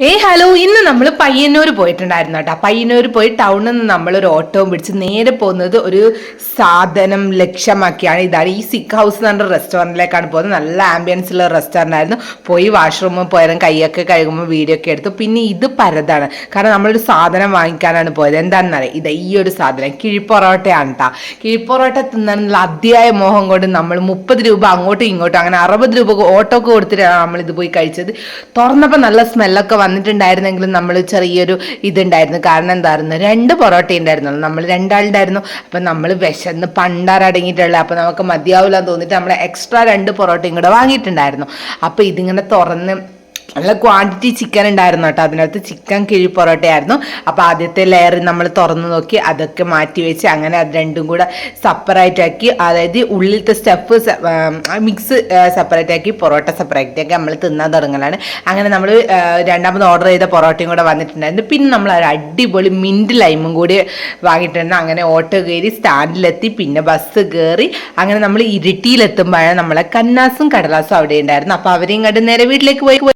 ഏയ് ഹലോ ഇന്ന് നമ്മൾ പയ്യന്നൂർ പോയിട്ടുണ്ടായിരുന്നു കേട്ടോ. പയ്യന്നൂർ പോയി ടൗണിൽ നിന്ന് നമ്മളൊരു ഓട്ടോ പിടിച്ച് നേരെ പോകുന്നത് ഒരു സാധനം ലക്ഷ്യമാക്കിയാണ്. ഇതാണ് ഈ സിക്ക് ഹൗസ് എന്ന് പറഞ്ഞ റെസ്റ്റോറന്റിലേക്കാണ് പോകുന്നത്. നല്ല ആംബിയൻസ് ഉള്ള റെസ്റ്റോറന്റ് ആയിരുന്നു. പോയി വാഷ്റൂമിൽ പോയാലും കൈയൊക്കെ കഴുകുമ്പോൾ വീഡിയോ ഒക്കെ എടുത്തു. പിന്നെ ഇത് പരതാണ്. കാരണം നമ്മളൊരു സാധനം വാങ്ങിക്കാനാണ് പോയത്. എന്താണെന്നറിയാം? ഇത് ഈ ഒരു സാധനം. കിഴിപ്പൊറോട്ടയാണ് കേട്ടോ കിഴിപ്പൊറോട്ട തിന്നാനുള്ള അതിയായ മോഹം കൊണ്ട് നമ്മൾ മുപ്പത് രൂപ അങ്ങോട്ടും ഇങ്ങോട്ടും അങ്ങനെ അറുപത് രൂപ ഓട്ടോക്ക് കൊടുത്തിട്ടാണ് നമ്മൾ ഇത് പോയി കഴിച്ചത്. തുറന്നപ്പോൾ നല്ല സ്മെല്ലൊക്കെ വന്നിട്ടുണ്ടായിരുന്നെങ്കിലും നമ്മൾ ചെറിയൊരു ഇതുണ്ടായിരുന്നു. കാരണം എന്തായിരുന്നു? രണ്ട് പൊറോട്ട ഉണ്ടായിരുന്നുള്ളൂ നമ്മൾ രണ്ടാളുണ്ടായിരുന്നു. അപ്പം നമ്മൾ വിശന്ന് പണ്ടാറടങ്ങിയിട്ടുള്ള അപ്പം നമുക്ക് മതിയാവില്ല എന്ന് തോന്നിയിട്ട് നമ്മൾ എക്സ്ട്രാ രണ്ട് പൊറോട്ടയും കൂടെ വാങ്ങിയിട്ടുണ്ടായിരുന്നു. അപ്പോൾ ഇതിങ്ങനെ തുറന്ന് നല്ല ക്വാണ്ടിറ്റി ചിക്കൻ ഉണ്ടായിരുന്നു കേട്ടോ. അതിനകത്ത് ചിക്കൻ കിഴി പൊറോട്ടയായിരുന്നു അപ്പോൾ ആദ്യത്തെ ലെയർ നമ്മൾ തുറന്നു നോക്കി അതൊക്കെ മാറ്റി വെച്ച് അങ്ങനെ അത് രണ്ടും കൂടെ സെപ്പറേറ്റ് ആക്കി അതായത് ഉള്ളിലത്തെ സ്റ്റഫ് മിക്സ് സെപ്പറേറ്റ് ആക്കി പൊറോട്ട സെപ്പറേറ്റ് ആക്കി നമ്മൾ തിന്നാൻ തുടങ്ങലാണ്. അങ്ങനെ നമ്മൾ രണ്ടാമത് ഓർഡർ ചെയ്ത പൊറോട്ടയും കൂടെ വന്നിട്ടുണ്ടായിരുന്നു. പിന്നെ നമ്മൾ ഒരു അടിപൊളി മിന്റ് ലൈമും കൂടി വാങ്ങിയിട്ടുണ്ട്. അങ്ങനെ ഓട്ടോ കയറി സ്റ്റാൻഡിലെത്തി പിന്നെ ബസ് കയറി അങ്ങനെ നമ്മൾ ഇരിട്ടിയിലെത്തുമ്പോഴാണ് നമ്മളെ കന്നാസും കടലാസും അവിടെ ഉണ്ടായിരുന്നു അപ്പോൾ അവരെയും കണ്ട് നേരെ വീട്ടിലേക്ക് പോയി.